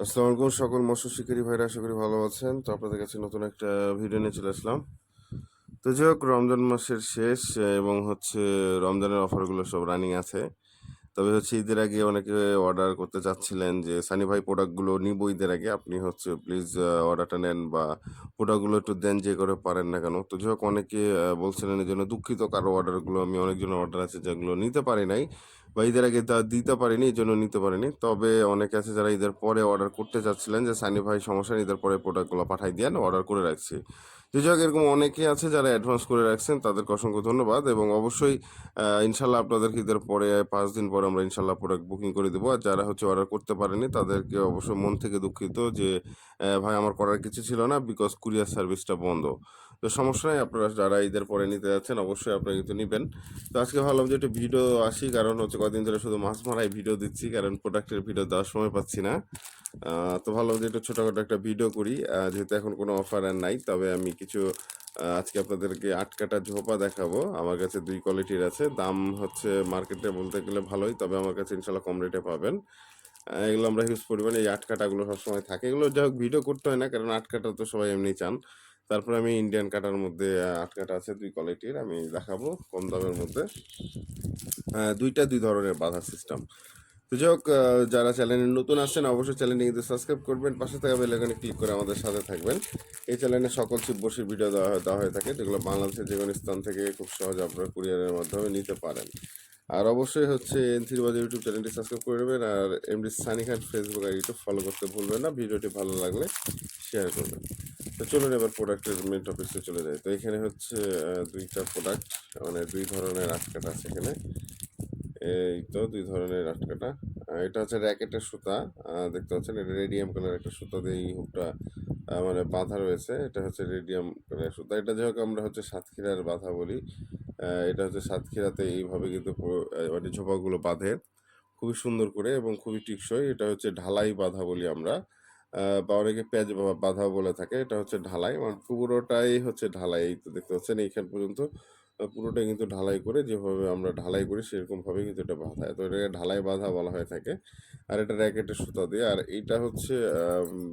আসসালামু আলাইকুম সকল মৎস্য শিকারী ভাইরা, আশা করি ভালো আছেন। তো আপনাদের কাছে নতুন একটা ভিডিও নিয়ে চলে আসলাম। তো যাই হোক, রমজান মাসের শেষ, এবং হচ্ছে রমজানের অফারগুলো সব রানিং আছে। তবে হচ্ছে ঈদের আগে অনেকে অর্ডার করতে চাচ্ছিলেন যে, সানি ভাই, প্রোডাক্টগুলো নিব ঈদের আগে। আপনি হচ্ছে প্লিজ অর্ডারটা নেন বা প্রোডাক্টগুলো একটু দেন, যে করে পারেন না কেন। তো যাই হোক, অনেকে বলছিলেন এই জন্য দুঃখিত, কারও অর্ডারগুলো আমি অনেকজনের অর্ডার আছে, যেগুলো নিতে পারি নাই। বা ঈদের আগে তা দিতে পারিনি, এই জন্য নিতে পারিনি। তবে অনেকে আছে যারা ঈদের পরে অর্ডার করতে চাচ্ছিলেন যে, সানি ভাই, সমস্যা ঈদের পরে প্রোডাক্টগুলো পাঠাই দিয়ে অর্ডার করে রাখছি। যে যাই হোক এরকম অনেকে আছে যারা অ্যাডভান্স করে রাখছেন, তাদেরকে অসংখ্য ধন্যবাদ এবং অবশ্যই ইনশাল্লাহ আপনাদেরকে ঈদের পরে পাঁচ দিন পরে আমরা ইনশাল্লাহ প্রোডাক্ট বুকিং করে দেবো। আর যারা হচ্ছে অর্ডার করতে পারেনি, তাদেরকে অবশ্যই মন থেকে দুঃখিত যে ভাই, আমার করার কিছু ছিল না বিকজ কুরিয়ার সার্ভিসটা বন্ধ। তো সমস্যা নেই, আপনারা যারা ঈদের পরে নিতে যাচ্ছেন অবশ্যই আপনারা কিন্তু নেবেন। তো আজকে ভাবলাম যে একটু ভিডিও আসি, কারণ হচ্ছে কদিন ধরে শুধু মাছ মারাই ভিডিও দিচ্ছি, কারণ প্রোডাক্টের ভিডিও দেওয়ার সময় পাচ্ছি না। তো ভাবলাম যে একটু ছোটোখাটো একটা ভিডিও করি যেহেতু এখন কোনো অফার আর নাই, তবে আমি কিছু আজকে আপনাদেরকে আটকাটা ঝোপা দেখাবো। আমার কাছে দুই কোয়ালিটির আছে, দাম হচ্ছে মার্কেটে বলতে গেলে ভালোই, তবে আমার কাছে ইনশাল্লাহ কম রেটে পাবেন। এগুলো আমরা ইউজ পরিমাণে এই আটকাটাগুলো সবসময় থাকে। এগুলো যাই হোক, ভিডিও করতে হয় না, কারণ আটকাটা তো সবাই এমনি চান। তারপরে আমি ইন্ডিয়ান কাটার মধ্যে আট কাটা আছে, দুই কোয়ালিটির আমি দেখাবো কম দামের মধ্যে। দুইটা দুই ধরনের বাধা সিস্টেম তো যাই হোক যারা চ্যানেলে নতুন আসছেন, অবশ্যই চ্যানেলটি কিন্তু সাবস্ক্রাইব করবেন। পাশে থাকা বেলাকানে ক্লিক করে আমাদের সাথে থাকবেন। এই চ্যানেলে সকল শিব বসির ভিডিও দেওয়া হয়- দেওয়া হয়ে থাকে, যেগুলো বাংলাদেশের যে কোনো স্থান থেকে খুব সহজে আপনারা কুরিয়ারের মাধ্যমে নিতে পারেন। আর অবশ্যই হচ্ছে এনথির বাজার ইউটিউব চ্যানেলটি সাবস্ক্রাইব করে দেবেন আর MD Sunny Khan Facebook YouTube follow করতে ভুলবেন না। ভিডিওটি ভালো লাগলে শেয়ার করবেন। তো চলুন এবার প্রোডাক্টের মেন টপিক্সে চলে যাই। তো এখানে হচ্ছে দুইটা প্রোডাক্ট মানে দুই ধরনের আটকাটা আছে এখানে। এই তো দুই ধরনের আটকাটা। এটা হচ্ছে র্যাকেটের সুতা। দেখতে পাচ্ছেন, এটা রেডিয়াম কালার একটা সুতা দিয়ে এই হুকটা মানে বাঁধা রয়েছে। এটা হচ্ছে রেডিয়াম কালারের সুতা। এটা যাই আমরা হচ্ছে সাতক্ষীরার বাঁধা বলি। এটা হচ্ছে সাতক্ষীরাতে এইভাবে কিন্তু মানে ঝোপাগুলো বাঁধে। খুবই সুন্দর করে এবং খুবই টিকসই। এটা হচ্ছে ঢালাই বাঁধা বলি আমরা। বা অনেকে পেঁয়াজ বা- বাঁধা বলে থাকে, এটা হচ্ছে ঢালাই। মানে পুরোটাই হচ্ছে ঢালাই, এই তো দেখতে পাচ্ছেন এইখান পর্যন্ত পুরোটাই কিন্তু ঢালাই করে যেভাবে আমরা ঢালাই করি সেরকম ভাবে কিন্তু এটা বাঁধা তো এটাকে ঢালাই বাঁধা বলা হয়ে থাকে। আর এটা র্যাকেটের সুতা দিয়ে, আর এইটা হচ্ছে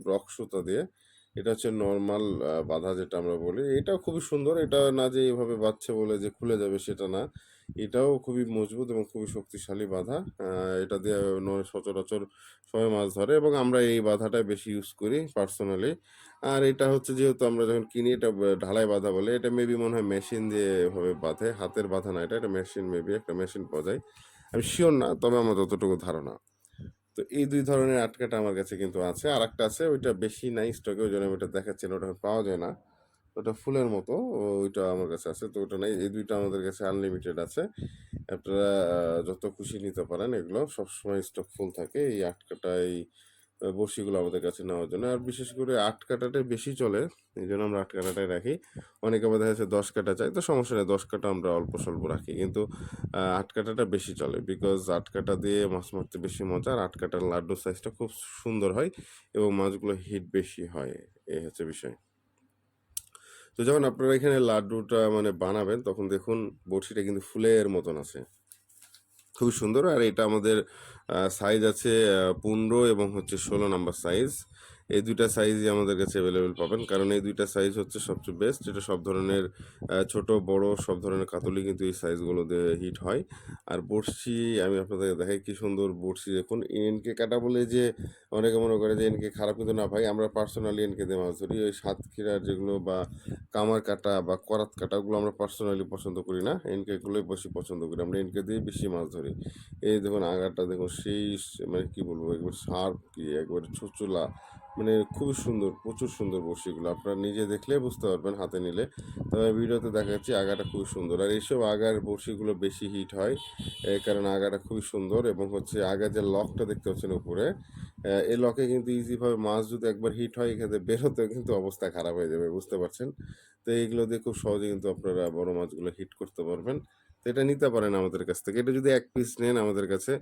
রক সুতা দিয়ে, এটা হচ্ছে নর্মাল বাঁধা যেটা আমরা বলি। এটা খুবই সুন্দর, এটা না যে এইভাবে বাঁধছে বলে যে খুলে যাবে সেটা না। এটাও খুবই মজবুত এবং খুবই শক্তিশালী বাঁধা। এটা দিয়ে সচরাচর সবাই মাছ ধরে এবং আমরা এই বাঁধাটাই বেশি ইউজ করি পার্সোনালি আর এটা হচ্ছে যেহেতু আমরা যখন কিনি, এটা ঢালাই বাধা বলে, এটা মেবি মনে হয় মেশিন দিয়ে এভাবে বাঁধে, হাতের বাধা না এটা এটা মেশিন মেবি একটা মেশিন পাওয়া যায় আমি শিওর না, তবে আমার যতটুকু ধারণা। তো এই দুই ধরনের আটকাটা আমার কাছে কিন্তু আছে। আর একটা আছে, ওইটা বেশি নাই স্টকে ওই জন্য ওটা দেখাচ্ছি ওটা পাওয়া যায় না। ওটা ফুলের মতো, ওইটা আমার কাছে আছে, তো ওটা নাই। এই দুইটা আমাদের কাছে আনলিমিটেড আছে। আপনারা যত খুশি নিতে পারেন এগুলো। সবসময় স্টক ফুল থাকে এই আটকাটা এই বড়শিগুলো আমাদের কাছে নেওয়ার জন্য। আর বিশেষ করে আট কাটাটাই বেশি চলে, এই জন্য আমরা আট কাটাটাই রাখি। অনেকে আমাদের কাছে দশ কাটা চাই তো সমস্যা নেই, দশ কাটা আমরা অল্প স্বল্প রাখি। কিন্তু আট কাটাটা বেশি চলে বিকজ আট কাটা দিয়ে মাছ মারতে বেশি মজা, আর আট কাটার লাড্ডু সাইজটা খুব সুন্দর হয় এবং মাছগুলো হিট বেশি হয়। এই হচ্ছে বিষয়। তো যখন আপনারা এখানে লাড্ডুটা মানে বানাবেন, তখন দেখুন বড়শিটা কিন্তু ফুলের মতন আছে। খুবই সুন্দর। আর এটা আমাদের সাইজ আছে পনেরো এবং হচ্ছে ষোলো নাম্বার সাইজ এই দুইটা সাইজই আমাদের কাছে অ্যাভেলেবেল পাবেন। কারণ এই দুইটা সাইজ হচ্ছে সবচেয়ে বেস্ট এটা সব ধরনের ছোট, বড়, সব ধরনের কাতলি কিন্তু এই সাইজগুলো দিয়ে হিট হয়। আর বড়শি, আমি আপনাদের দেখাই কি সুন্দর বড়শি, দেখুন। এনকে কাটা বলে যে অনেকে মনে করে যে এনকে খারাপ কিন্তু না ভাই, আমরা পার্সোনালি এনকে দিয়ে মাছ ধরি। ওই সাতক্ষীরার যেগুলো বা কামার কাটা বা করাত কাটা, ওগুলো আমরা পার্সোনালি পছন্দ করি না। এনকেগুলোই বেশি পছন্দ করি। আমরা এনকে দিয়ে বেশি মাছ ধরি। এই দেখুন আগারটা, দেখুন সেই মানে কী বলব, একবার শার্প কি, একবার ছুচুলা মানে খুবই সুন্দর, প্রচুর সুন্দর বড়শিগুলো আপনারা নিজে দেখলে বুঝতে পারবেন, হাতে নিলে। তবে ভিডিওতে দেখা যাচ্ছে আগাটা খুবই সুন্দর। আর এইসব আগার বড়শিগুলো বেশি হিট হয় কারণে আগাটা খুবই সুন্দর এবং হচ্ছে আগা যে লকটা দেখতে পাচ্ছেন উপরে এই লকে কিন্তু ইজিভাবে মাছ যদি একবার হিট হয় এখানে বেরোতে কিন্তু অবস্থা খারাপ হয়ে যাবে, বুঝতে পারছেন? তো এইগুলো দিয়ে খুব সহজে কিন্তু আপনারা বড় মাছগুলো হিট করতে পারবেন। তো এটা নিতে পারেন আমাদের কাছ থেকে। এটা যদি এক পিস নেন আমাদের কাছে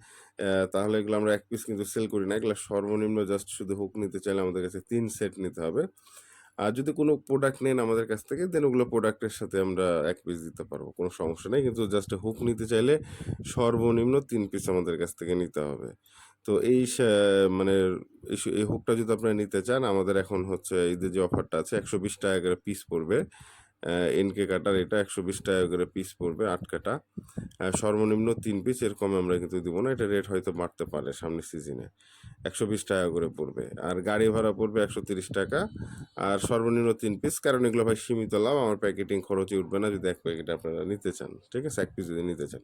তাহলে এগুলো আমরা এক পিস কিন্তু সেল করি না। এগুলো সর্বনিম্ন জাস্ট শুধু হুক নিতে চাইলে আমাদের কাছে তিন সেট নিতে হবে। আর যদি কোনো প্রোডাক্ট নেন আমাদের কাছ থেকে দেন ওগুলো প্রোডাক্টের সাথে আমরা এক পিস দিতে পারব। কোনো সমস্যা নেই, কিন্তু জাস্ট হুক নিতে চাইলে সর্বনিম্ন তিন পিস আমাদের কাছ থেকে নিতে হবে। তো এই মানে এই হুকটা যদি আপনারা নিতে চান, আমাদের এখন হচ্ছে ঈদের যে অফারটা আছে, একশো বিশ টাকা করে পিস পড়বে। এনকে কাটার এটা একশো বিশ টাকা করে পিস পড়বে, আট কাটা। সর্বনিম্ন তিন পিস এর কমে আমরা কিন্তু দিব না, এটা রেট হয়তো বাড়তে পারে সামনের সিজনে একশো বিশ টাকা করে পড়বে। আর গাড়ি ভাড়া পড়বে একশো তিরিশ টাকা। আর সর্বনিম্ন তিন পিস কারণ এগুলো ভাই সীমিত লাভ, আমার প্যাকেটিং খরচে উঠবে না, যদি এক প্যাকেট আপনারা নিতে চান, ঠিক আছে? এক পিস যদি নিতে চান।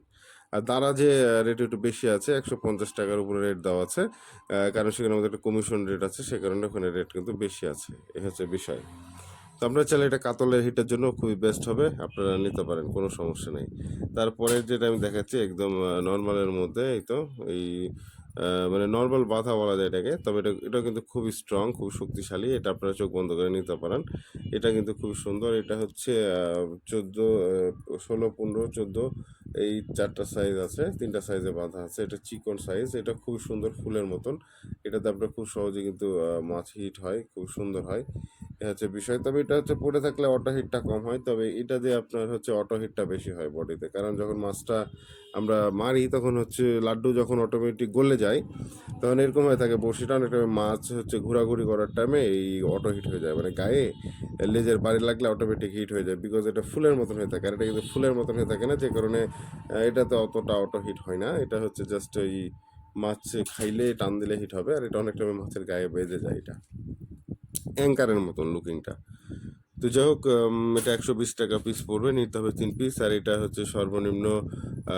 আর তারা যে রেট একটু বেশি আছে, একশো পঞ্চাশ টাকার উপরে রেট দেওয়া আছে। কারণ সেখানে আমাদের একটা কমিশন রেট আছে, সে কারণে ওখানে রেট কিন্তু বেশি আছে। এ হচ্ছে বিষয়। তো আমরা চাইলে এটা কাতলের হিটের জন্য খুবই বেস্ট হবে, আপনারা নিতে পারেন, কোনো সমস্যা নেই। তারপরে যেটা আমি দেখাচ্ছি, একদম নর্মালের মধ্যে, এই তো, এই মানে নর্মাল বাধা বলা যায় এটাকে, তবে এটা এটা কিন্তু খুবই স্ট্রং খুব শক্তিশালী, এটা আপনারা চোখ বন্ধ করে নিতে পারেন। এটা কিন্তু খুব সুন্দর, এটা হচ্ছে চোদ্দ ষোলো, পনেরো, চোদ্দ, এই চারটা সাইজ আছে, তিনটা সাইজে বাঁধা আছে, এটা চিকন সাইজ এটা খুব সুন্দর ফুলের মতন, এটাতে আপনার খুব সহজে কিন্তু মাছ হিট হয়, খুব সুন্দর হয়। হচ্ছে বিষয়। তবে এটা হচ্ছে পড়ে থাকলে অটো হিটটা কম হয়। তবে এটা দিয়ে আপনার হচ্ছে অটো হিটটা বেশি হয় বডিতে কারণ যখন মাছটা আমরা মারি, তখন হচ্ছে লাড্ডু যখন অটোমেটিক গলে যায়, তখন এরকম হয়ে থাকে বড়শিটা অনেক টাইমে মাছ হচ্ছে ঘোরাঘুরি করার টাইমে এই অটো হিট হয়ে যায়। মানে গায়ে লেজের বাড়ি লাগলে অটোমেটিক হিট হয়ে যায় বিকজ এটা ফুলের মতন হয়ে থাকে। আর এটা কিন্তু ফুলের মতন হয়ে থাকে না, যে কারণে এটাতে অতটা অটো হিট হয় না। এটা হচ্ছে জাস্ট ওই মাছ খাইলে টান দিলে হিট হবে। আর এটা অনেক টাইমে মাছের গায়ে বেঁধে যায় এটা। অ্যাঙ্কারের মতন লুকিংটা তো যাই হোক এটা একশো বিশ টাকা পিস পড়বে, নিতে হবে তিন পিস আর এটা হচ্ছে সর্বনিম্ন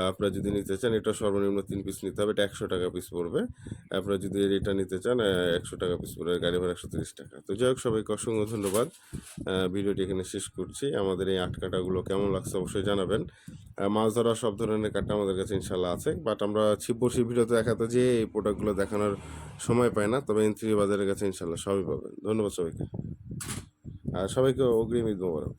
আপনারা যদি নিতে চান, এটা সর্বনিম্ন তিন পিস নিতে হবে, এটা একশো টাকা পিস পড়বে। আপনারা যদি এটা নিতে চান একশো টাকা পিস পড়বে, গাড়ি ভাড়া একশো তিরিশ টাকা। তো যাই হোক, সবাইকে অসংখ্য ধন্যবাদ। ভিডিওটি এখানে শেষ করছি। আমাদের এই আট কাটাগুলো কেমন লাগছে অবশ্যই জানাবেন। মাছ ধরা সব ধরনের কাটা আমাদের কাছে ইনশাল্লাহ আছে বাট আমরা ছিপবসি ভিডিওতে দেখাতে যে এই প্রোডাক্টগুলো দেখানোর সময় পাই না, তবে এন থ্রি বাজারের কাছে ইনশাল্লাহ সবই পাবেন। ধন্যবাদ সবাইকে। আর সবাইকে অগ্রিম ঈদ মোবারক।